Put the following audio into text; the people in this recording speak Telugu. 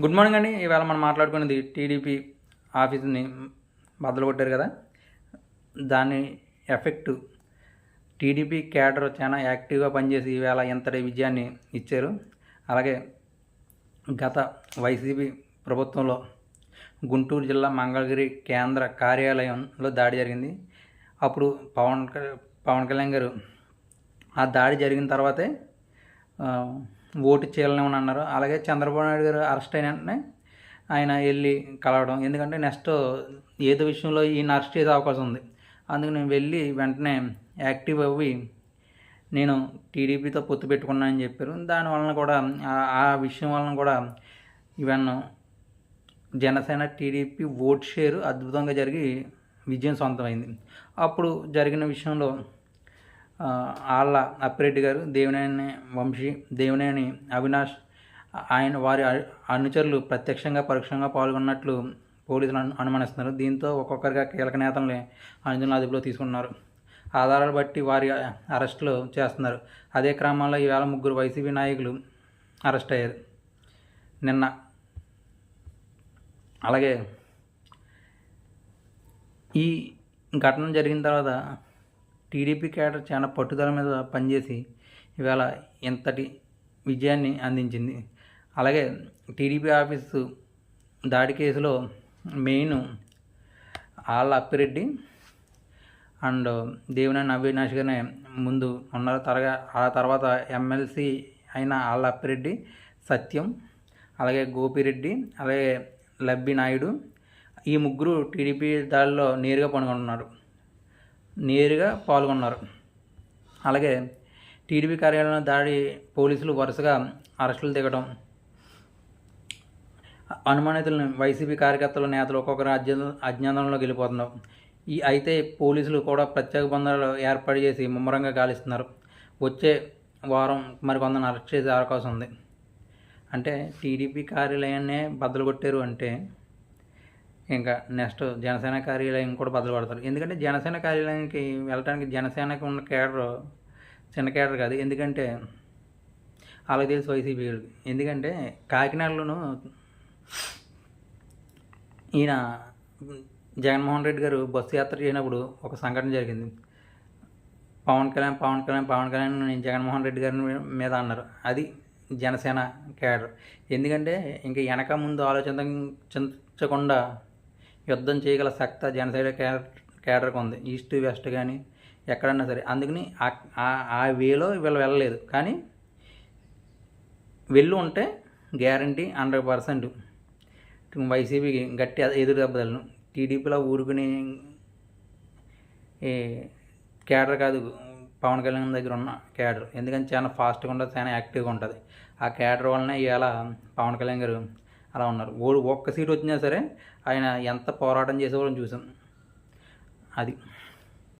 గుడ్ మార్నింగ్ అండి. ఇవాళ మనం మాట్లాడుకునేది టీడీపీ ఆఫీస్ని బద్దలు కొట్టారు కదా. దాని ఎఫెక్ట్ టీడీపీ క్యాడర్ చాలా యాక్టివ్గా పనిచేసి ఈవేళ ఎంతటి విజయాన్ని ఇచ్చారు. అలాగే గత వైసీపీ ప్రభుత్వంలో గుంటూరు జిల్లా మంగళగిరి కేంద్ర కార్యాలయంలో దాడి జరిగింది. అప్పుడు పవన్ పవన్ కళ్యాణ్ గారు ఆ దాడి జరిగిన తర్వాతే ఓటు చేయాలని అన్నారు. అలాగే చంద్రబాబు నాయుడు గారు అరెస్ట్ అయిన వెంటనే ఆయన వెళ్ళి కలవడం. ఎందుకంటే నెక్స్ట్ ఏదో విషయంలో ఈయన అరెస్ట్ చేసే అవకాశం ఉంది. అందుకు నేను వెళ్ళి వెంటనే యాక్టివ్ అవ్వి నేను టీడీపీతో పొత్తు పెట్టుకున్నానని చెప్పారు. దాని వలన కూడా ఆ- విషయం వలన కూడా ఇవన్నీ జనసేన టీడీపీ ఓట్ షేర్ అద్భుతంగా జరిగి విజయం సొంతమైంది. అప్పుడు జరిగిన విషయంలో ఆళ్ళ అప్పిరెడ్డి గారు దేవినేని వంశీ దేవినేని అవినాష్ ఆయన వారి అనుచరులు ప్రత్యక్షంగా పరోక్షంగా పాల్గొన్నట్లు పోలీసులు అను అనుమానిస్తున్నారు. దీంతో ఒక్కొక్కరిగా కీలక నేతల్ని అనుజనుల అదుపులో తీసుకున్నారు ఆధారాలు బట్టి వారి అరెస్టులు చేస్తున్నారు. అదే క్రమంలో ఈవేళ ముగ్గురు వైసీపీ నాయకులు అరెస్ట్ అయ్యారు. నిన్న. అలాగే ఈ ఘటన జరిగిన తర్వాత టీడీపీ క్యాడర్ చాలా పట్టుదల మీద పనిచేసి ఇవాళ ఇంతటి విజయాన్ని అందించింది. అలాగే టీడీపీ ఆఫీసు దాడి కేసులో మెయిన్ ఆళ్ళ అప్పిరెడ్డి అండ్ దేవినేని అవినాష్ గారిని ముందు ఉన్నారు తరగా ఆ తర్వాత ఎమ్మెల్సీ అయిన ఆళ్ళ అప్పిరెడ్డి సత్యం అలాగే గోపిరెడ్డి అలాగే లబ్బి నాయుడు ఈ ముగ్గురు టీడీపీ దాడిలో నేరుగా పాల్గొన్నారు నేరుగా పాల్గొన్నారు. అలాగే టీడీపీ కార్యాలయంలో దాడి పోలీసులు వరుసగా అరెస్టులు దిగడం అనుమానితులను వైసీపీ కార్యకర్తలు నేతలు ఒక్కొక్కరు అజ్ఞాన అజ్ఞానంలోకి వెళ్ళిపోతున్నారు. ఈ అయితే పోలీసులు కూడా ప్రత్యేక బంధాలు ఏర్పాటు చేసి ముమ్మరంగా గాలిస్తున్నారు. వచ్చే వారం మరికొందరు అరెస్ట్ చేసే అవకాశం ఉంది. అంటే టీడీపీ కార్యాలయాన్నే బద్దలు కొట్టారు అంటే ఇంకా నెక్స్ట్ జనసేన కార్యాలయం కూడా బదులు పడతారు. ఎందుకంటే జనసేన కార్యాలయానికి వెళ్ళడానికి జనసేనకి ఉన్న కేడర్ చిన్న కేడర్ కాదు. ఎందుకంటే వాళ్ళకి తెలుసు వైసీపీ ఎందుకంటే కాకినాడలోనూ ఈయన జగన్మోహన్ రెడ్డి గారు బస్సు యాత్ర చేయనప్పుడు ఒక సంఘటన జరిగింది. పవన్ కళ్యాణ్ పవన్ కళ్యాణ్ పవన్ కళ్యాణ్ నేను జగన్మోహన్ రెడ్డి గారి మీద అన్నారు. అది జనసేన కేడర్ ఎందుకంటే ఇంకా వెనక ముందు ఆలోచించకుండా యుద్ధం చేయగల సక్త జనసేన కేడర్ కేడర్కి ఉంది. ఈస్ట్ వెస్ట్ కానీ ఎక్కడన్నా సరే. అందుకని ఆ- ఆ- వేలో వీళ్ళు వెళ్ళలేదు. కానీ వెళ్ళి ఉంటే గ్యారంటీ హండ్రెడ్ పర్సెంట్. వైసీపీకి గట్టి ఎదురు దెబ్బతలను టీడీపీలో ఊరుకుని కేడర్ కాదు పవన్ కళ్యాణ్ దగ్గర ఉన్న కేడర్ ఎందుకంటే చాలా ఫాస్ట్గా ఉంటుంది చాలా యాక్టివ్గా ఉంటుంది. ఆ కేడర్ వలన ఇవాళ పవన్ కళ్యాణ్ గారు అలా ఉన్నారు. ఓడి ఒక్క సీట్ వచ్చినా సరే ఆయన ఎంత పోరాటం చేసేవాళ్ళని చూసాం. అది.